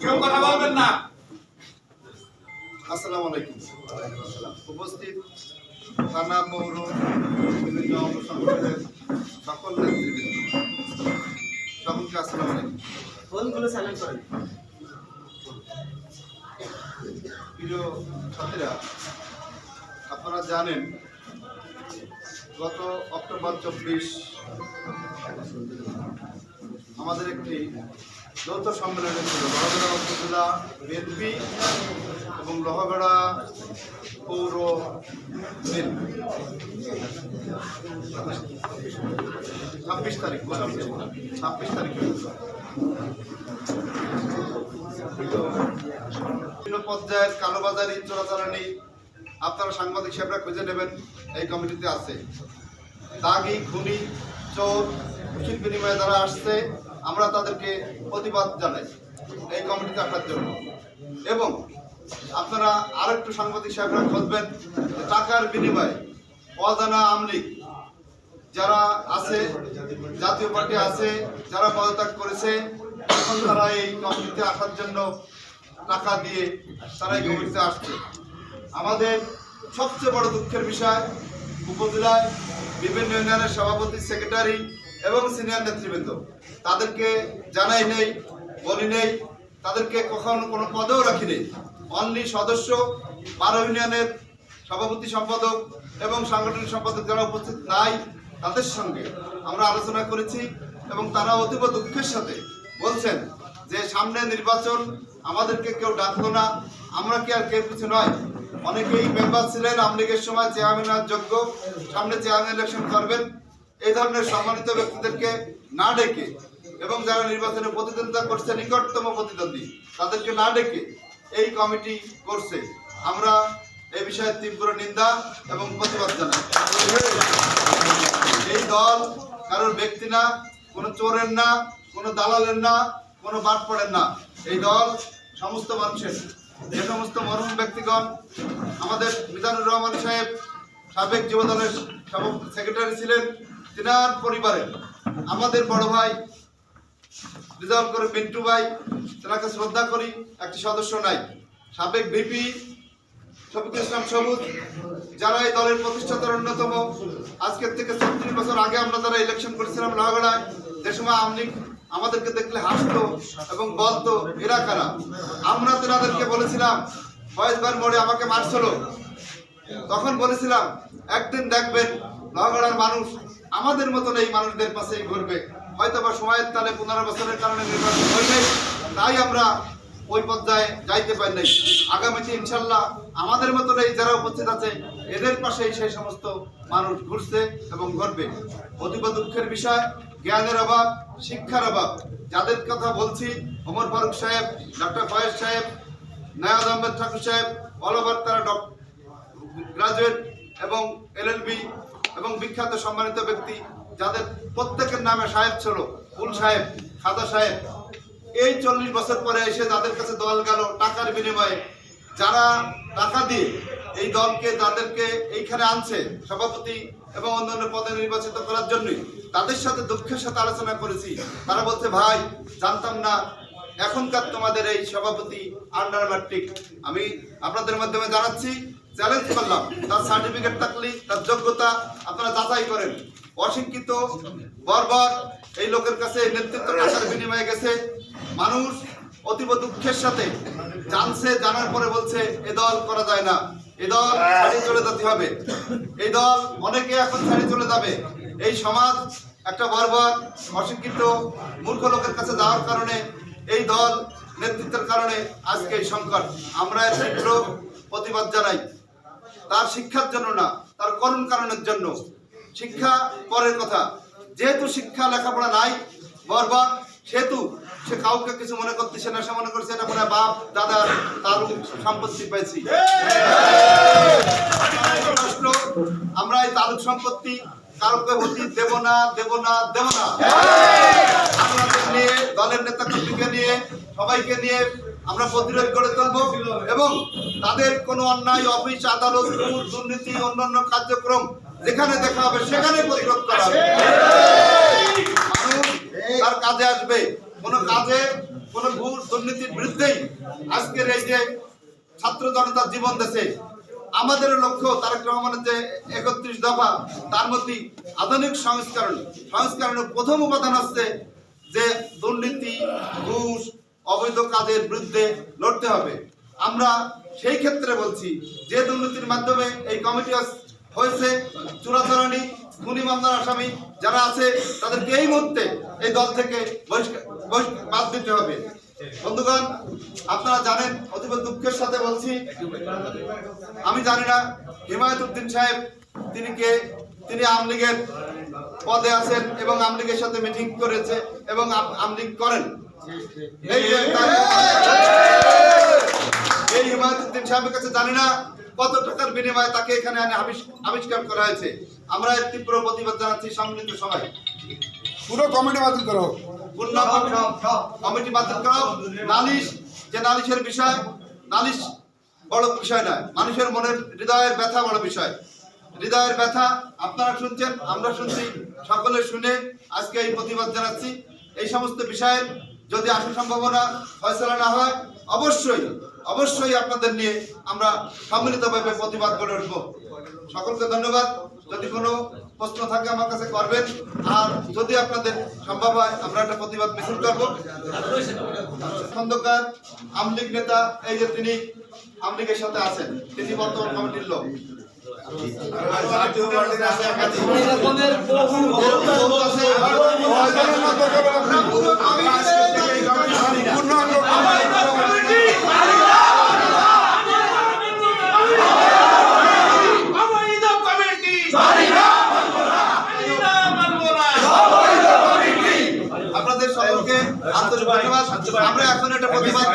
কেউ কথা বলবেন না। আসসালামু আলাইকুম। উপস্থিত থানা পৌর বিভিন্ন সংগঠনের সকল নেতৃবৃন্দ। সকলকে আসসালামু আলাইকুম। ফোনগুলো সাইলেন্ট করেন। প্রিয় ছাত্রীরা আপনারা জানেন গত অক্টোবর চব্বিশ আমাদের একটি যৌথ সম্মেলন ছিল। লোহাগড়া উপজেলা বিএনপি এবং লোহাগড়া পৌর ছাব্বিশ তারিখ ছাব্বিশ তারিখ পর্যায়ের কালোবাজারি চোরাচালানি আপনারা সাংবাদিক সাহেবরা খুঁজে নেবেন, এই কমিটিতে আছে। দাগি, খুনি, চোর ঘুষির বিনিময়ে যারা আসছে, আমরা তাদেরকে প্রতিবাদ জানাই এই কমিটিতে আসার জন্য। এবং আপনারা আরেকটু সাংবাদিক সাহেবরা খুঁজবেন, টাকার বিনিময়ে অজানা আমলিক যারা আছে, জাতীয় পার্টি আছে, যারা পদত্যাগ করেছে তারা এই কমিটিতে আসার জন্য টাকা দিয়ে তারা এই কমিটিতে আসছে। আমাদের সবচেয়ে বড় দুঃখের বিষয়, উপজেলায় বিভিন্ন ইউনিয়নের সভাপতি, সেক্রেটারি এবং সিনিয়র নেতৃবৃন্দ। তাদেরকে জানাই নেই, বলি নেই, তাদেরকে কখনো কোনো পদেও রাখি নেই। অনলি সদস্য, বারো ইউনিয়নের সভাপতি সম্পাদক এবং সাংগঠনিক সম্পাদক যারা উপস্থিত নাই, তাদের সঙ্গে আমরা আলোচনা করেছি এবং তারা অতীব দুঃখের সাথে বলছেন যে সামনে নির্বাচন আমাদেরকে কেউ ডাকলো না, আমরা কি আর কেউ কিছু নয়। অনেকেই মেম্বার ছিলেন, আমলিগের সময় চেয়ারম্যান যোগ্য। সামনে চেয়ারম্যান ইলেকশন করবেন। এই ধরনের সম্মানিত ব্যক্তিদেরকে না ডেকে এবং যারা নির্বাচনে প্রতিদ্বন্দ্বিতা করছে, নিকটতম প্রতিদ্বন্দ্বী, তাদেরকে না ডেকে এই কমিটি করছে। আমরা এই বিষয়ে তীব্র নিন্দা এবং প্রতিবাদ জানাই। এই দল কারোর ব্যক্তি না, কোনো চোরের না, কোনো দালালের না, কোনো বাদ পড়েন না। এই দল সমস্ত মানুষের। যে সমস্ত মরহুম ব্যক্তিগণ, আমাদের মিজানুর রহমান সাহেব, সাবেক যুব দলের সেক্রেটারি ছিলেন, তিনার পরিবারের আমাদের বড় ভাই, রিজার্ভ করে মিন্টু ভাই, তেনাকে শ্রদ্ধা করি, একটি সদস্য নাই। সাবেক ভিপি শফিকুল ইসলাম সবুজ, যারা এই দলের প্রতিষ্ঠাতার অন্যতম, আজকের থেকে ছত্রিশ বছর আগে আমরা যারা ইলেকশন করেছিলাম লাহগড়ায় যে সময় আমলি আমাদেরকে দেখলে হাসতো এবং বলতো, এরা কারা? আমরা তেনাদেরকে বলেছিলাম ফয়েজবার মোড়ে আমাকে মারছিল। তখন বলেছিলাম, একদিন দেখবেন নগড়ার মানুষ আমাদের মতন এই মানুষদের পাশেই ঘুরবে। হয়তো বা সময়ের তালে পনেরো বছরের কারণে নির্বাচন হয়নি তাই আমরা ওই পর্যায়ে যাইতে পারি নাই। আগামীতে ইনশাল্লাহ আমাদের মতন এই যারা উপস্থিত আছে, এদের পাশেই সেই সমস্ত মানুষ ঘুরছে এবং ঘটবে অতীব দুঃখের বিষয় জ্ঞানের অভাব, শিক্ষার অভাব। যাদের কথা বলছি অমর ফারুক সাহেব ডক্টর ফয়েজ সাহেব, নয়াজ আহমেদ ঠাকুর সাহেব, অল ওভার তারা গ্রাজুয়েট এবং এলএলবি এবং বিখ্যাত সম্মানিত ব্যক্তি, যাদের প্রত্যেকের নামে সাহেব ছিল, ফুল সাহেব, খাদা সাহেব। এই চল্লিশ বছর পরে এসে যাদের কাছে দল গেল, টাকার বিনিময়ে যারা টাকা দিয়ে এই দলকে, তাদেরকে এইখানে আনছে সভাপতি এবং অন্যান্য পদে নির্বাচিত করার জন্যই, তাদের সাথে দুঃখের সাথে আলোচনা করেছি। তারা বলছে, ভাই, জানতাম না। এখনকার তোমাদের এই সভাপতি আন্ডার ম্যাট্রিক আমি আপনাদের মাধ্যমে জানাচ্ছি চ্যালেঞ্জ করলাম। তার সার্টিফিকেট থাকলে, তার যোগ্যতা আপনারা যাচাই করেন। অশিক্ষিত, বর্বর, এই লোকের কাছে নেতৃত্ব টাকার বিনিময়ে গেছে। মানুষ অতীব দুঃখের সাথে জানছে, জানার পরে বলছে, এ দল করা যায় না। এ দল ছাড়িয়ে চলে যেতে হবে। এই দল অনেকে এখন ছাড়িয়ে চলে যাবে। এই সমাজ একটা বর্বর, অশিক্ষিত, মূর্খ লোকের কাছে যাওয়ার কারণে, এই দল নেতৃত্বের কারণে আজকে এই সংকট। আমরা এর প্রতিবাদ জানাই। তার শিক্ষার জন্য না, তার করুণ কারণের জন্য। শিক্ষা পরের কথা। যেহেতু শিক্ষা, লেখাপড়া নাই, বরবার, সেহেতু সে কাউকে কিছু মনে করতেছে না, সে মনে করছে এটা মনে বাপ, দাদা, তার সম্পত্তি পেয়েছি আমরা এই তালুক সম্পত্তি কাউকে হতি দেব না দেব না দেব না। আপনাদের নিয়ে, দলের নেতা কর্মীকে নিয়ে, সবাইকে নিয়ে আমরা প্রতিরোধ করে তুলবো এবং তাদের কোনো অন্যায়, অফিস, আদালত দুর্নীতি, অন্যান্য কার্যক্রম যেখানে দেখা হবে সেখানে প্রতিরোধ করা হবে। তার কাজে আসবে। কোনো কাজে, কোনো ঘুষ দুর্নীতির বিরুদ্ধেই আজকের এই যে ছাত্র জনতার জীবন দেশে আমাদের লক্ষ্য তারেক রহমানের যে একত্রিশ দফা, তার মধ্যে আধুনিক সংস্করণ, সংস্করণের প্রথম উপাদান হচ্ছে যে দুর্নীতি, ঘুষ, অবৈধ কাজের বিরুদ্ধে লড়তে হবে। আমরা সেই ক্ষেত্রে বলছি, যে দুর্নীতির মাধ্যমে এই কমিটি হয়েছে, চোরাচালানি, খুনি মামলার আসামি যারা আছে, তাদেরকে এই মুহূর্তে এই দল থেকে বহিষ্কার বহিষ্- বাদ দিতে হবে। বন্ধুগণ, আপনারা জানেন, অতীব দুঃখের সাথে বলছি, আমি জানি না হিমায়ত উদ্দিন সাহেব, তিনি কে, তিনি আওয়ামী লীগের পদে আছেন এবং আওয়ামী লীগের সাথে মিটিং করেছে এবং আপ- আওয়ামী লীগ করেন। এই হিমায়তুদ্দিন সাহেবের কাছে জানি না কত টাকার বিনিময়ে তাকে এখানে আনে আবিষ- আবিষ্কার করা হয়েছে। আমরা তীব্র প্রতিবাদ জানাচ্ছি সম্মিলিত সবাই পুরো কমিটি বাতিল করো। পূর্ণাঙ্গ কমিটি নালিশ, যে নালিশের বিষয়, নালিশ বড় বিষয় নয়, মানুষের মনের হৃদয়ের ব্যথা বড় বিষয়। হৃদয়ের ব্যথা আপনারা শুনছেন, আমরা শুনছি, সকলে শুনে আজকে এই প্রতিবাদ জানাচ্ছি। এই সমস্ত বিষয়ের যদি আশু সম্ভাবনা ফয়সলা না হয়, অবশ্যই অবশ্যই আপনাদের নিয়ে আমরা সম্মিলিতভাবে প্রতিবাদ করে উঠবো। সকলকে ধন্যবাদ। যদি কোনো প্রশ্ন থাকে আমার কাছে করবেন। আর যদি আপনাদের সম্ভব হয় আমরা একটা প্রতিবাদ মিছিল করব। খন্দকার আমলিগ নেতা এই যে তিনি আমলিগের সাথে আছেন তিনি বর্তমান কমিটির লোক। পূর্ণাঙ্গ আমরা এখন একটা প্রতিবাদ